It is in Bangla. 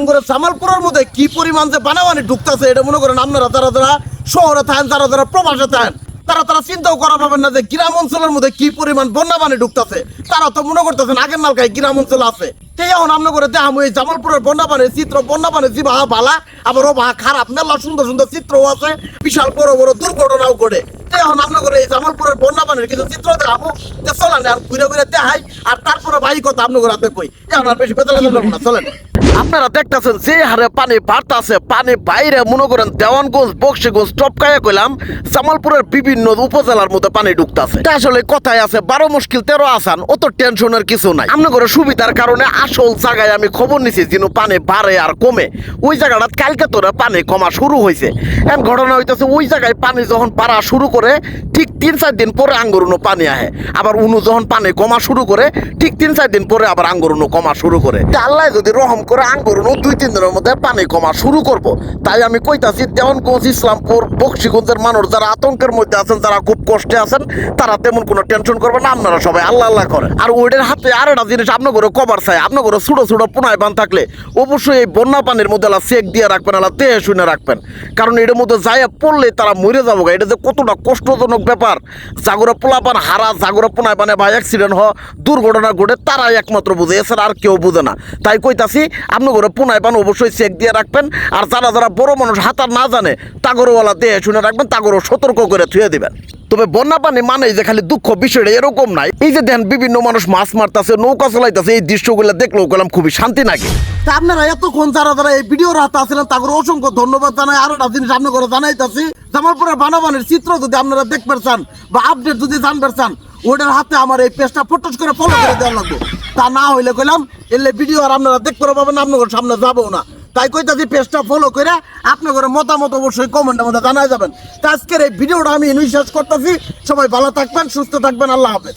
আঙ্গুরের জামালপুরের মধ্যে কি পরিমাণ যে বানাবানি ঢুকতেছে, এটা মনে করেন আপনারা যারা যারা শহরে থাকেন, যারা যারা প্রবাসে থাকেন, তারা তারা চিন্তাও করা পাবেন না যে গ্রাম অঞ্চলের মধ্যে কি পরিমাণ বন্যা পানি ঢুকতেছে। তারা তো মনে করতেছেন আগের নালকায় গ্রাম অঞ্চল আছে। এখন করে দেখাম জামালপুরের বন্যা চিত্র বন্যা ভালা আবার ও খারাপ, মেলা সুন্দর সুন্দর চিত্রও আছে, বিশাল বড় বড় দুর্ঘটনাও ঘটে। এখন করে এই জামালপুরের বন্যা পানির কিছু চিত্র দেখাবো, যে চলেন আর ঘুরে ঘুরে দেখাই, আর তারপরে ভাই কথা আপনার করে কই এখন আর বেশি বেতন চলেন। আপনারা দেখতেছেন যে হারে পানি বাড়তাছে, পানি বাইরে, মনে করেন দেওয়ানগঞ্জ, বক্সিগঞ্জ টপকায়া কইলাম জামালপুরের বিভিন্ন উপজেলার মধ্যে পানি ঢুকতাছে। আসলে কথায় আছে, বারো মুশকিল তেরো আসান, অত টেনশনের কিছু নাই। আপনার সুবিধার কারণে আসল জায়গায় আমি খবর নিছি যেন পানি বাড়ে আর কমে। ওই জায়গাটা কালকে তোরা পানি কমা শুরু হয়েছে এখন ঘটনা হইতেছে, ওই জায়গায় পানি যখন পাড়া শুরু করে, ঠিক তিন চার দিন পরে আঙ্গুরুনো পানি আহে। আবার উনু যখন পানি কমা শুরু করে, ঠিক তিন চার দিন পরে আবার আঙ্গুরুনো কমা শুরু করে। আল্লাহ যদি রহম করে আঙ্গুরুনো দুই তিন দিনের মধ্যে পানি কমা শুরু করব। তাই আমি কইতাছি দেওয়ানগঞ্জ ইসলামপুর, বক্সিগঞ্জের মানুষ যারা আতঙ্কের মধ্যে আছেন, যারা খুব কষ্টে আছেন, তারা তেমন কোনো টেনশন করবেন না, আপনারা সবাই আল্লাহ আল্লাহ করে। আর ওইটার হাতে আর একটা জিনিস আপনার করে কভার চাই আপনার করে ছোটো ছোটো পুনায় বান থাকলে অবশ্যই এই বন্যা পানির মধ্যে আলা চেক দিয়ে রাখবেন আলা দেহে শুনে রাখবেন। কারণ এটার মধ্যে যাইয়া পড়লে তারা মরে যাব। এটা যে কতটা কষ্টজনক ব্যাপার। জাগরা পোলাপান হারা, জাগরা পোনায় বানে বা অ্যাক্সিডেন্ট হ, দুর্ঘটনা ঘটে, তারাই একমাত্র বুঝে, এছাড়া আর কেউ বুঝে না। তাই কইতাছি আপনি করে পুনায় পান, অবশ্যই চেক দিয়ে রাখবেন। আর যারা যারা বড় মানুষ, হাতার না জানে, তাগরওয়ালা দেহে শুনে রাখবেন, তাগরও সতর্ক করে থুয়ে দেবেন। তবে বন্যা পানি মানে যে খালি দুঃখ, বিষয়টা এরকম নাই। এই যে দেখেন, বিভিন্ন মানুষ মাছ মারতাছে, নৌকা চালাইতেছে, এই দৃশ্যগুলো দেখলেও গেলাম খুবই শান্তি লাগে। তা আপনারা এতক্ষণ যারা যারা এই ভিডিওর হাতে আছিলেন তাদের অসংখ্য ধন্যবাদ জানাই। আরও একটা জিনিস আপনার করে জানাইতেছি, জামালপুরের বানাবানের চিত্র যদি আপনারা দেখতে চান বা আপডেট যদি জানতে চান, ওটার হাতে আমার এই পেজটা ফটোস করে ফলো করে দেওয়া লাগবে। তা না হইলে কইলাম, এলে ভিডিও আর আপনারা দেখতে পাবেন না আপনাদের সামনে যাব না। তাই কইতাছি পেজটা ফলো করে আপনাদের মতামত অবশ্যই কমেন্টের মধ্যে জানাই যাবেন। তা আজকের এই ভিডিওটা আমি শেষ করতেছি। সবাই ভালো থাকবেন, সুস্থ থাকবেন, আল্লাহ হাফেজ।